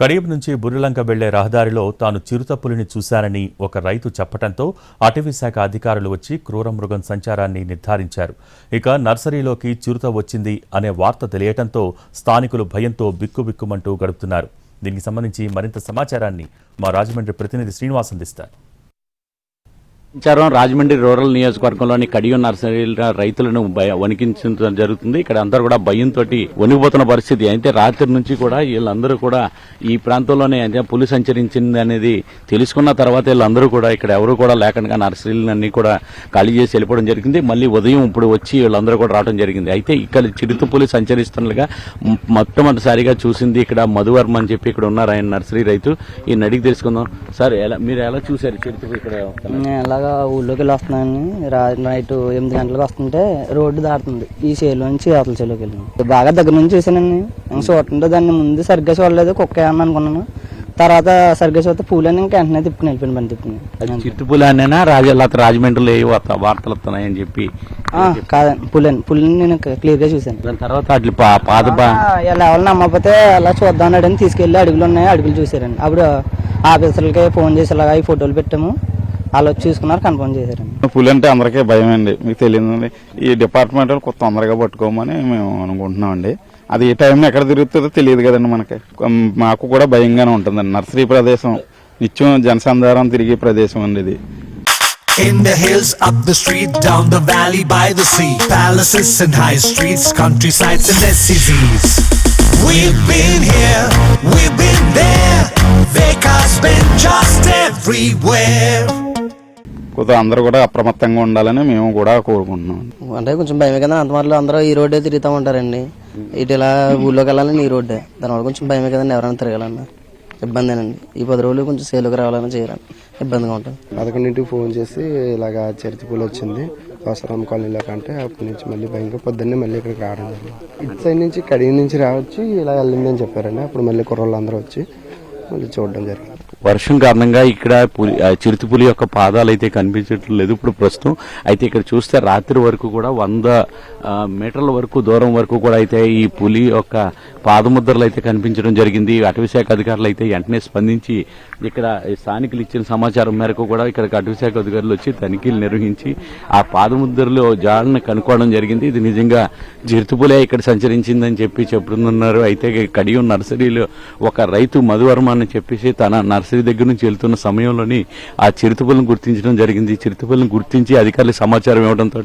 కరీం నుంచి బుర్రలంక వెళ్ళే రహదారిలో తాను చిరుతపులిని చూశానని ఒక రైతు చెప్పడంతో అటవీశాఖ అధికారులు వచ్చి క్రూరమృగం సంచారాన్ని నిర్ధారించారు. ఇక నర్సరీలోకి చిరుత వచ్చింది అనే వార్త తెలియటంతో స్థానికులు భయంతో బిక్కుబిక్కుమంటూ గడుపుతున్నారు. దీనికి సంబంధించి మరింత సమాచారాన్ని మా రాజమండ్రి ప్రతినిధి శ్రీనివాస్ అందిస్తారు. సమాచారం రాజమండ్రి రూరల్ నియోజకవర్గంలోని కడియం నర్సరీల రైతులను వణికించడం జరుగుతుంది. ఇక్కడ అందరూ కూడా భయంతో వణిగిపోతున్న పరిస్థితి. అయితే రాత్రి నుంచి కూడా వీళ్ళందరూ కూడా ఈ ప్రాంతంలోనే అంటే పులి సంచరించింది అనేది తెలుసుకున్న తర్వాత వీళ్ళందరూ కూడా ఇక్కడ ఎవరు కూడా లేకుండా నర్సరీలన్నీ కూడా ఖాళీ చేసి వెళ్ళిపోవడం జరిగింది. మళ్ళీ ఉదయం ఇప్పుడు వచ్చి వీళ్ళందరూ కూడా రావడం జరిగింది. అయితే ఇక్కడ చిరుత పులి సంచరిస్తుండగా మొట్టమొదటిసారిగా చూసింది ఇక్కడ మధువర్మ అని చెప్పి ఇక్కడ ఉన్నారు ఆయన నర్సరీ రైతు. ఈ నడికి తెలుసుకుందాం. సార్ ఎలా మీరు ఎలా చూశారు చిరుత ఇక్కడ? అలాగా ఊళ్ళోకి వెళ్ళి వస్తున్నాను రా నైట్ ఎనిమిది గంటలకు వస్తుంటే రోడ్డు దాటుతుంది. ఈ చేలో నుంచి అవతల చేలోకి వెళ్ళాను బాగా దగ్గర నుంచి చూసానండి ఇంకా చూడటంతో దాన్ని ముందు సరిగ్గా చూడలేదు. కుక్క ఏమన్నా అనుకున్నాను. తర్వాత సరిగ్గా చూస్తే పూలని ఇంకా వెంటనే తిప్పుకుని వెళ్ళిపోయిన పని తిప్పుకుని. అది చిట్టుపులి అనేనా రాజ రాజమండ్రిలో ఏ వార్త వార్తలు వస్తున్నాయని చెప్పి. ఆ, కాదండి. పులిని పులిని నేను క్లియర్గా చూశాను. దాని తర్వాత అట్లా పా- పాత ఇలా ఎవరు నమ్మకపోతే అలా చూద్దాం అన్నాడని తీసుకెళ్ళి అడుగులు ఉన్నాయి అడుగులు చూసారండి అప్పుడు ఆఫీసర్లకి ఫోన్ చేసి ఇలాగా ఈ ఫోటోలు పెట్టాము. వాళ్ళు వచ్చి చూసుకున్నారు కన్ఫర్మ్ చేశారండి. పులి అంటే అందరికీ భయం అండి మీకు తెలియదు ఈ డిపార్ట్మెంట్ వాళ్ళు కొత్త తొందరగా పట్టుకోమని మేము అనుకుంటున్నామండి. అది ఏ టైంలో ఎక్కడ తిరుగుతుందో తెలియదు కదండి మనకి. మాకు కూడా భయంగానే ఉంటుందండి. నర్సరీ ప్రదేశం నిత్యం జనసంధారం తిరిగే ప్రదేశం అండి ఇది. In the hills, up the street, down the valley, by the sea, palaces and high streets, countrysides and SCZs. We've been here, కొద్దిగా అందరూ కూడా అప్రమత్తంగా ఉండాలని మేము కూడా కోరుకుంటున్నాం. అంటే కొంచెం భయమే కదా అంతమాటలో అందరూ ఈ రోడ్డే తిరుగుతూ ఉంటారండి. ఇటు ఇలా ఊళ్ళోకి వెళ్ళాలని ఈ రోడ్డే. దానివల్ల కొంచెం భయమే కదండి ఎవరైనా తిరగాలన్నా. ఇబ్బందేనండి. ఈ పది రోజులు కొంచెం సేలుకి రావాలని చేయాలని ఇబ్బందిగా ఉంటుంది. పదకొండింటికి ఫోన్ చేసి ఇలాగా చర్చి పూలు వచ్చింది. అవసరం కాలనీలో కంటే అప్పటి నుంచి మళ్ళీ భయంగా పొద్దున్నే మళ్ళీ ఇక్కడికి రావడం జరిగింది. ఇటు సైడ్ నుంచి కడియం నుంచి రావచ్చి ఇలా వెళ్ళిందని చెప్పారండి. అప్పుడు మళ్ళీ కుర్రోళ్ళు అందరూ వచ్చి మళ్ళీ చూడడం జరిగింది. వర్షం కారణంగా ఇక్కడ పులి చిరుతపులి యొక్క పాదాలు అయితే కనిపించట్లేదు. లేదు ఇప్పుడు ప్రస్తుతం. అయితే ఇక్కడ చూస్తే రాత్రి వరకు కూడా వంద మీటర్ల వరకు దూరం వరకు కూడా అయితే ఈ పులి యొక్క పాదముద్రలు అయితే కనిపించడం జరిగింది. అటవీశాఖ అధికారులు అయితే వెంటనే స్పందించి ఇక్కడ స్థానికులు ఇచ్చిన సమాచారం మేరకు కూడా ఇక్కడికి అటవీశాఖ అధికారులు వచ్చి తనిఖీలు నిర్వహించి ఆ పాదముద్రలో జాడను కనుక్కోవడం జరిగింది. ఇది నిజంగా చిరుతపులే ఇక్కడ సంచరించిందని చెప్పి చెప్తున్నారు అయితే కడియం నర్సరీలో ఒక రైతు మధువర్మ అని చెప్పేసి తన నర్సరీ దగ్గర నుంచి వెళ్తున్న సమయంలోని ఆ చిరుతపులను గుర్తించడం జరిగింది. ఈ చిరుతపులను గుర్తించి అధికారులకు సమాచారం ఇవ్వడంతో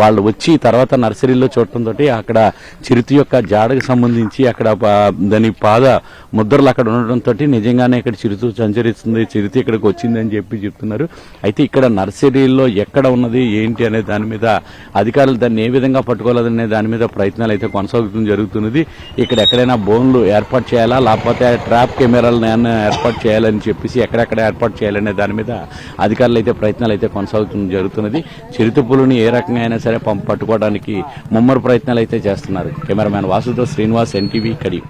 వాళ్ళు వచ్చి తర్వాత నర్సరీలో చూడటంతో అక్కడ చిరుత యొక్క జాడకు సంబంధించి అక్కడ దాని పాద ముద్రలు అక్కడ ఉండడంతో నిజంగానే ఇక్కడ చిరుత సంచరిస్తుంది. చిరుత ఇక్కడికి వచ్చిందని చెప్పి చెప్తున్నారు. అయితే ఇక్కడ నర్సరీలో ఎక్కడ ఉన్నది ఏంటి అనే దాని మీద అధికారులు దాన్ని ఏ విధంగా పట్టుకోలేదనే దాని మీద ప్రయత్నాలు అయితే కొనసాగుతుంది జరుగుతున్నది. ఇక్కడ ఎక్కడైనా బోన్లు ఏర్పాటు చేయాలా లేకపోతే ట్రాప్ కెమెరాలను ఏర్పాటు చేయాలని చెప్పేసి ఎక్కడెక్కడ ఏర్పాటు చేయాలనే దాని మీద అధికారులు అయితే ప్రయత్నాలు అయితే కొనసాగుతుంది జరుగుతున్నది. చిరుతపులుని ఏ రకంగా అయినా సరే పంప పట్టుకోవడానికి ముమ్మరు ప్రయత్నాలు అయితే చేస్తున్నారు. కెమెరామ్యాన్ వాసుతో శ్రీనివాస్ ఎన్టీవీ కడియం.